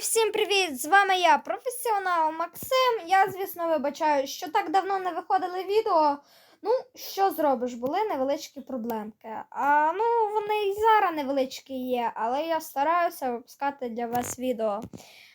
всім привіт! З вами я, професіонал Максим. Я, звісно, вибачаю, що так давно не виходили відео. Ну, що зробиш, були невеличкі проблемки. А ну, вони і зараз невеличкі є, але я стараюся випускати для вас відео.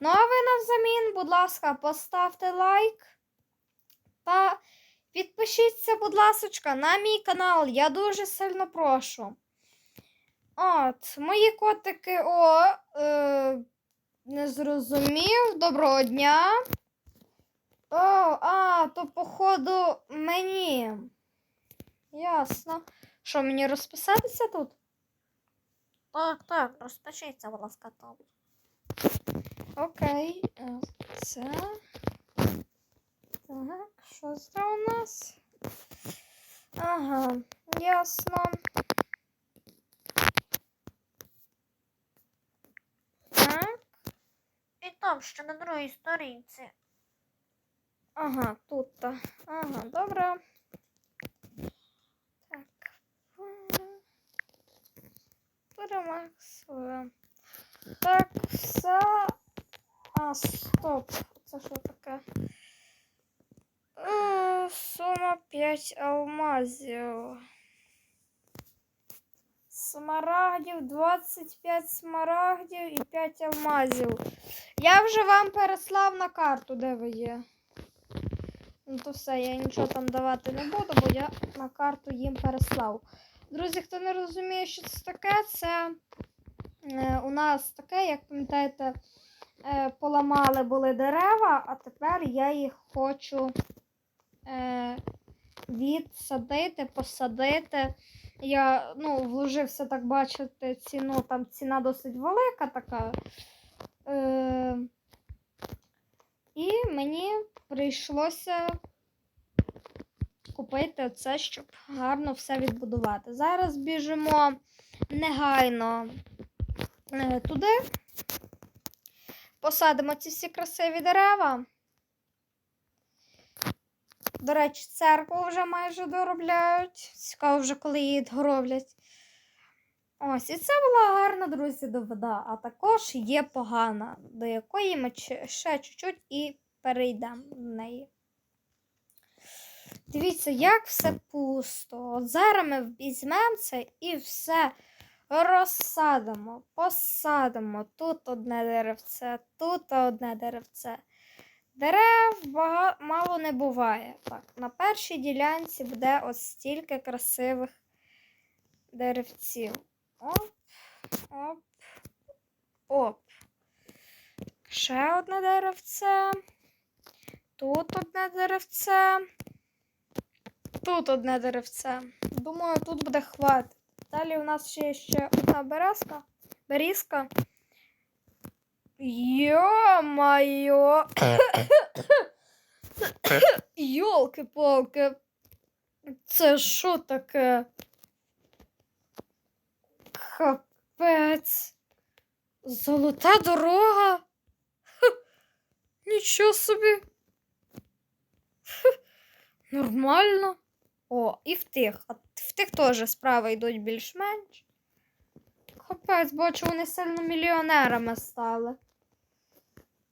Ну, а ви навзамін, будь ласка, поставте лайк та підпишіться, будь ласка, на мій канал. Я дуже сильно прошу. От, мої котики, о, е, не зрозумів. Доброго дня. О, а, то походу мені. Ясно. Що, мені розписатися тут? Так, так, розпишіться, будь ласка, там. Окей. е, Це. Так, що це у нас? Ага, ясно. Так. І там ще на другій сторінці. Ага, тут. то. Ага, добре. Так. Перемаксуємо. Так, все. А, стоп. Це що таке? Е, Сума 5 алмазів. Смарагдів 25 смарагдів і 5 алмазів. Я вже вам переслав на карту, де ви є. Ну то все, я нічого там давати не буду, бо я на карту їм переслав. Друзі, хто не розуміє, що це таке, це е, у нас таке, як пам'ятаєте, е, поламали були дерева, а тепер я їх хочу е, відсадити, посадити. Я ну, вложився, так бачите, ціну, там ціна досить велика така. Е, і мені прийшлося купити це, щоб гарно все відбудувати. Зараз біжимо негайно е, туди. Посадимо ці всі красиві дерева. До речі, церкву вже майже доробляють. Цікаво вже, коли її дороблять. Ось, і це була гарна, друзі, довода, а також є погана, до якої ми ще чуть-чуть і перейдемо в неї. Дивіться, як все пусто. От зараз ми візьмемо це і все розсадимо, посадимо. Тут одне деревце, тут одне деревце. Дерев бага... мало не буває. Так, на першій ділянці буде ось стільки красивих деревців. Оп, оп, оп. Ще одне деревце. Тут одне деревце. Тут одне деревце. Думаю, тут буде хватить. Далі у нас ще є ще одна березка. Берізка. Йо-майо! Йолки-палки. Це що таке? Капець. Золота дорога. Ха, Нічого собі. Нормально. О, і в тих. А в тих теж справи йдуть більш-менш. Капець, бачу, вони сильно мільйонерами стали.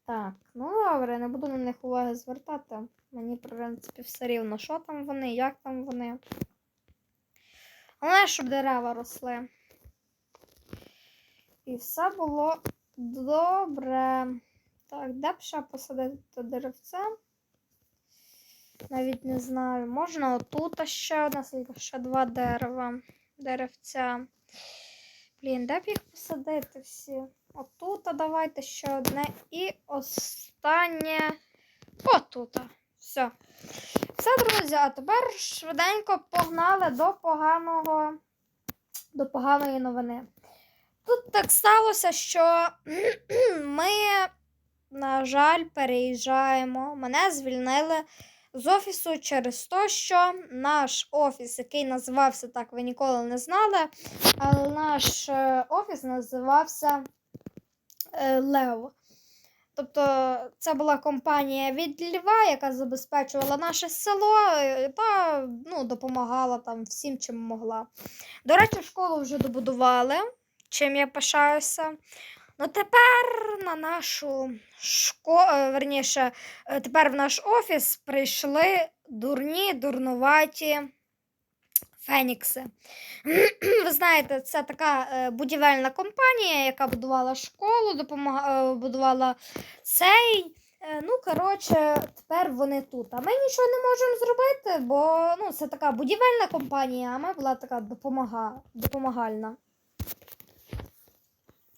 Так, ну добре, не буду на них уваги звертати. Мені, в принципі, все рівно, що там вони, як там вони. Головне, щоб дерева росли. І все було добре. Так, де б ще посадити то деревце? Навіть не знаю. Можна отут ще скільки ще два дерева. Деревця. Блін, де б їх посадити всі? Отут, давайте ще одне. І останнє. Отут. Все. Все, друзі, а тепер швиденько погнали до поганого. До поганої новини. Тут так сталося, що ми, на жаль, переїжджаємо. Мене звільнили з офісу через те, що наш офіс, який називався так, ви ніколи не знали, але наш е, офіс називався Лео. Тобто це була компанія від Льва, яка забезпечувала наше село е, та ну, допомагала там всім, чим могла. До речі, школу вже добудували, чим я пишаюся. Ну, тепер на нашу школу, верніше, е, тепер в наш офіс прийшли дурні, дурнуваті фенікси. Ви знаєте, це така е, будівельна компанія, яка будувала школу, допомога, е, будувала цей. Е, Ну, коротше, тепер вони тут. А ми нічого не можемо зробити, бо ну, це така будівельна компанія, а ми була така допомога, допомагальна.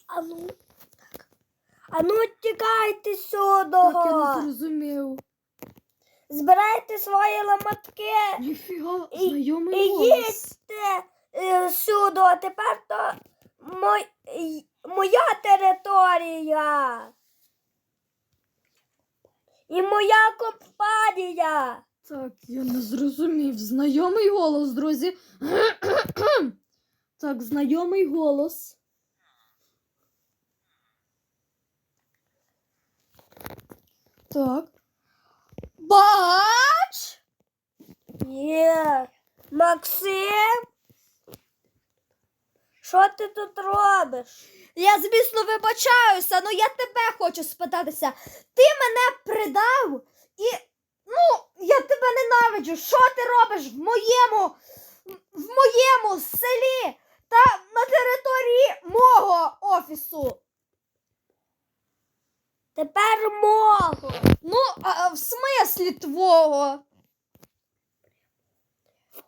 А ну. А ну тікайте сюди. Так, я не зрозумів. Збирайте свої ламатки Ніфіга, І- і їдьте е, сюди. А тепер то мой, моя територія. І моя компанія. Так, я не зрозумів. Знайомий голос, друзі. так, знайомий голос. Так. Бач! Є. Максим. Що ти тут робиш? Я, звісно, вибачаюся, але я тебе хочу спитатися. Ти мене придав і. Ну, я тебе ненавиджу. Що ти робиш в моєму, в моєму селі та на території мого офісу? Тепер мого. Ну, а, а в смислі твого?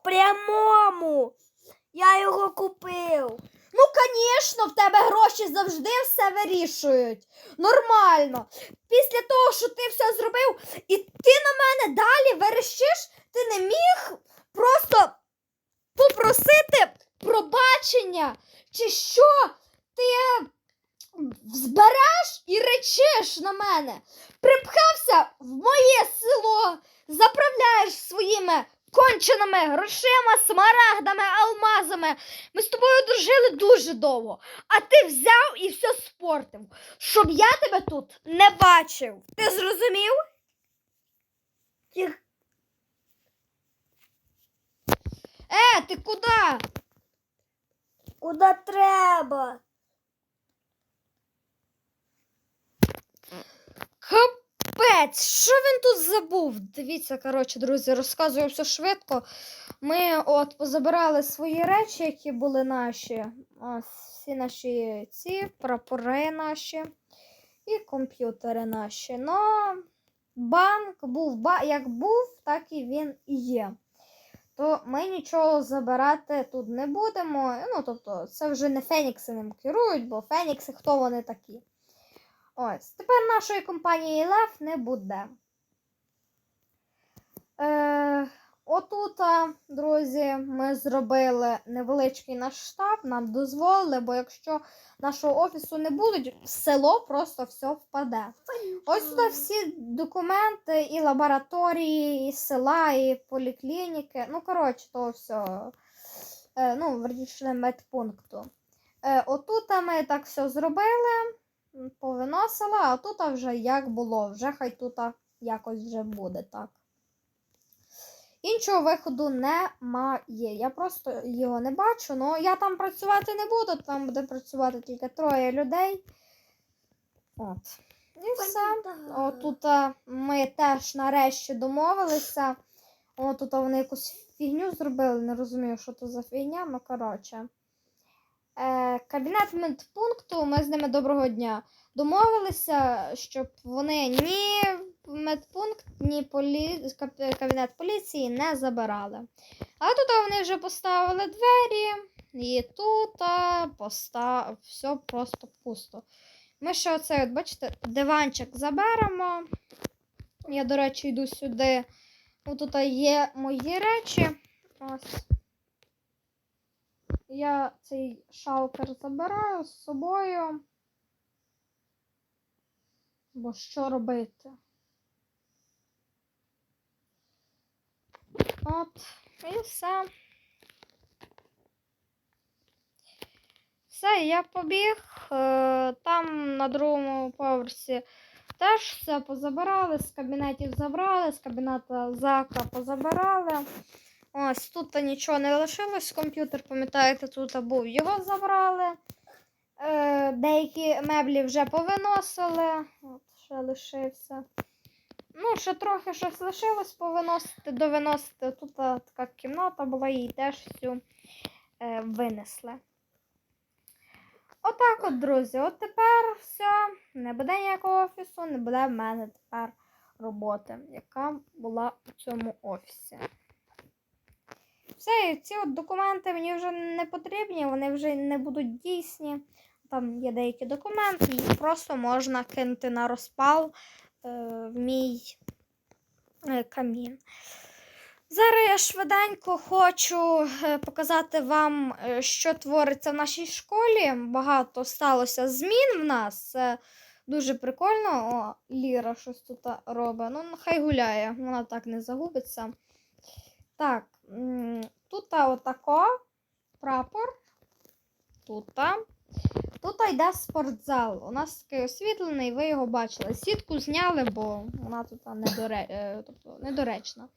Прямому. Я його купив. Ну, звісно, в тебе гроші завжди все вирішують. Нормально. Після того, що ти все зробив, і ти на мене далі верещиш, ти не міг просто попросити пробачення, чи що ти збереш і речиш на мене. Припхався в моє село, заправляєш своїми конченими грошима, смарагдами, алмазами. Ми з тобою дружили дуже довго, а ти взяв і все спортив, щоб я тебе тут не бачив. Ти зрозумів? Е, ти куди? Куди треба? Капець, що він тут забув? Дивіться, коротше, друзі, розказую все швидко. Ми от позабирали свої речі, які були наші. Ось всі наші ці прапори наші і комп'ютери наші. Ну, банк був як був, так і він і є. То ми нічого забирати тут не будемо. Ну, тобто, це вже не Фенікси ним керують, бо Фенікси хто вони такі. Ось, тепер нашої компанії Лев не буде. Е, отут, друзі, ми зробили невеличкий наш штаб, нам дозволили, бо якщо нашого офісу не будуть, в село просто все впаде. Ось тут всі документи, і лабораторії, і села, і поліклініки. Ну, коротше, то все. Е, ну, верніше, медпункту. Е, отут ми так все зробили повиносила, а тут вже як було, вже хай тут якось вже буде так. Іншого виходу немає. Я просто його не бачу. Ну, я там працювати не буду, там буде працювати тільки троє людей. От. І все. Отут ми теж нарешті домовилися. О, тут вони якусь фігню зробили, не розумію, що то за фігня, ну коротше. Е, кабінет медпункту, ми з ними доброго дня. Домовилися, щоб вони ні медпункт, ні полі... кабінет поліції не забирали. А тут вони вже поставили двері, і тут а, поста... все просто пусто. Ми ще оцей, от, бачите, диванчик заберемо. Я, до речі, йду сюди. Тут є мої речі. Ось. Я цей шалкер забираю з собою. Бо що робити? От, і все. Все, я побіг. Е, Там на другому поверсі теж все позабирали, з кабінетів забрали, з кабінета зака позабирали. Ось тут нічого не лишилось. Комп'ютер, пам'ятаєте, тут був його забрали. Е, деякі меблі вже повиносили. От, ще лишився. Ну, ще трохи щось лишилось повиносити, довиносити. Тут така кімната була, її теж всю е, винесли. Отак от, друзі. От тепер все. Не буде ніякого офісу, не буде в мене тепер роботи, яка була у цьому офісі. Все, ці от документи мені вже не потрібні, вони вже не будуть дійсні. Там є деякі документи, їх просто можна кинути на розпал е, в мій е, камін. Зараз я швиденько хочу е, показати вам, е, що твориться в нашій школі. Багато сталося змін в нас. Це дуже прикольно. О, Ліра щось тут робить. Ну, хай гуляє, вона так не загубиться. Так, тут отако прапор. Тут. Тут йде спортзал. У нас такий освітлений, ви його бачили. Сітку зняли, бо вона тут недоре... е, тобто, недоречна.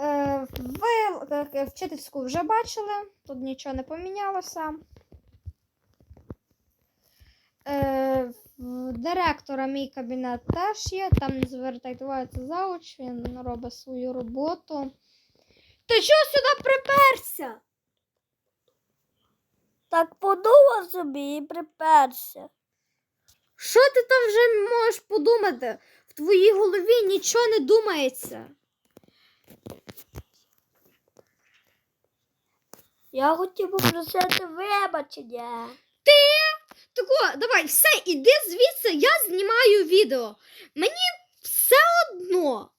Е, ви е, вчительську вже бачили, тут нічого не помінялося. Директора мій кабінет теж є, там не звертайте увагу, це зауч, він робить свою роботу. Ти чого сюди приперся? Так подумав собі і приперся. Що ти там вже можеш подумати? В твоїй голові нічого не думається. Я хотів попросити вибачення. Ти? Тако, давай, все, іди звідси, я знімаю відео. Мені все одно.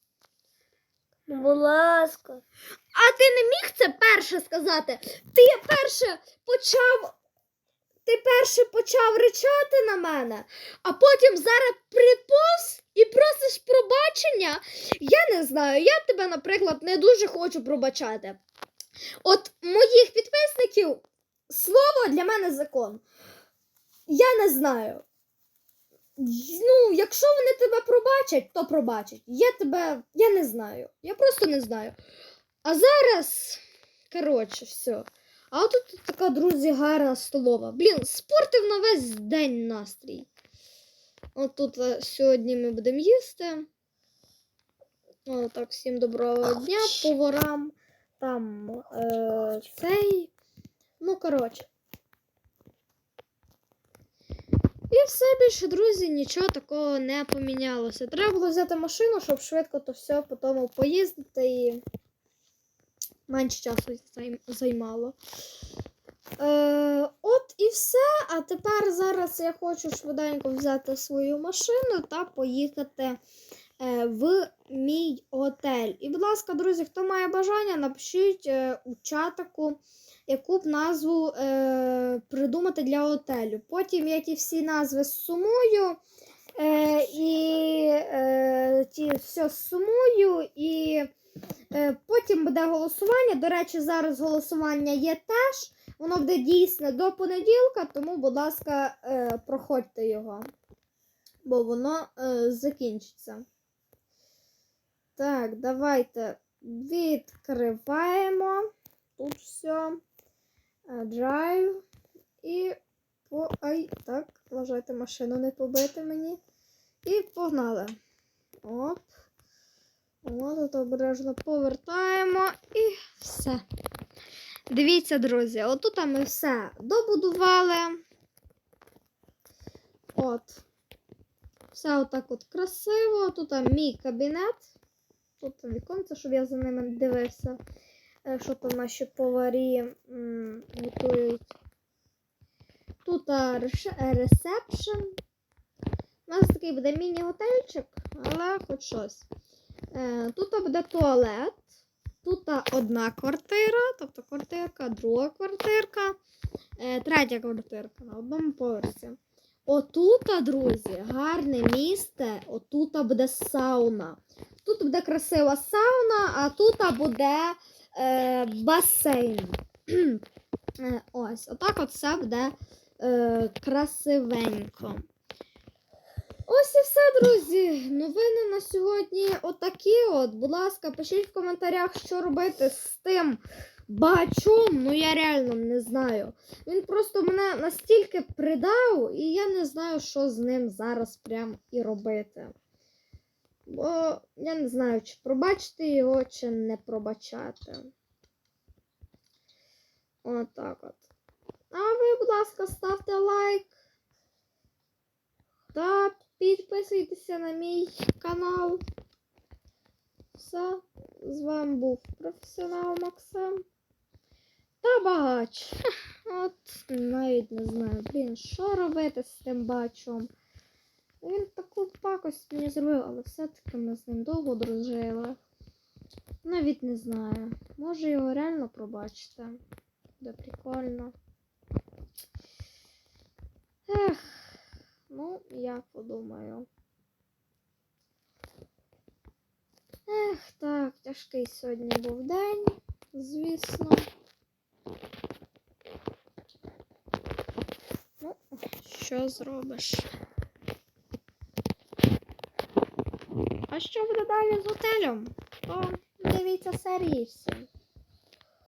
Будь ласка. А ти не міг це перше сказати? Ти перше почав. Ти перше почав ричати на мене, а потім зараз приповз і просиш пробачення. Я не знаю, я тебе, наприклад, не дуже хочу пробачати. От моїх підписників слово для мене закон. Я не знаю. Ну, якщо вони тебе пробачать, то пробачать. Я тебе. Я не знаю. Я просто не знаю. А зараз, коротше, все. А тут така, друзі, гарна столова. Блін, спортив на весь день настрій. От тут е, сьогодні ми будемо їсти. О, так, всім доброго дня, поварам. Там е, цей. Ну, коротше. І все більше, друзі, нічого такого не помінялося. Треба було взяти машину, щоб швидко то все потім поїздити і менше часу займало. Е, от і все. А тепер зараз я хочу швиденько взяти свою машину та поїхати е, в мій готель. І, будь ласка, друзі, хто має бажання, напишіть е, у чатику, яку б назву е, придумати для готелю. Потім я ті всі назви сумую. Е, і е, ті все сумую і е, потім буде голосування. До речі, зараз голосування є теж. Воно буде дійсне до понеділка, тому, будь ласка, е, проходьте його, бо воно е, закінчиться. Так, давайте відкриваємо. Тут все. Драйв. І по. Ай, так, вважайте, машину не побити мені. І погнали. Оп. О, тут обережно повертаємо і все. Дивіться, друзі, отут ми все добудували. От. Все отак от красиво. Тут мій кабінет. Тут віконце, щоб я за ними дивився. Е, Що там наші поварі готують. Тут реше- е, ресепшн. У нас такий буде міні-готельчик, але хоч щось. Е, Тут буде туалет. Тут одна квартира, тобто квартирка, друга квартирка, е, третя квартирка на одному поверсі. Отута, друзі, гарне місце. Отута буде сауна. Тут буде красива сауна, а тут буде е, басейн. Е, Ось, отак от все буде е, красивенько. Ось і все, друзі. Новини на сьогодні отакі от. Будь ласка, пишіть в коментарях, що робити з тим Бачом, ну я реально не знаю. Він просто мене настільки придав, і я не знаю, що з ним зараз прям і робити. Бо я не знаю, чи пробачити його, чи не пробачати. Отак от. А ви, будь ласка, ставте лайк. Та підписуйтеся на мій канал. Все. З вами був професіонал Максим. Та багач. От навіть не знаю, блін, що робити з тим бачом. Він таку пакость мені зробив, але все-таки ми з ним довго дружили. Навіть не знаю. Може його реально пробачити. Буде прикольно. Ех, ну, я подумаю. Ех, так, тяжкий сьогодні був день, звісно. Ну, що зробиш? А що буде далі з готелем? То дивіться серії всі.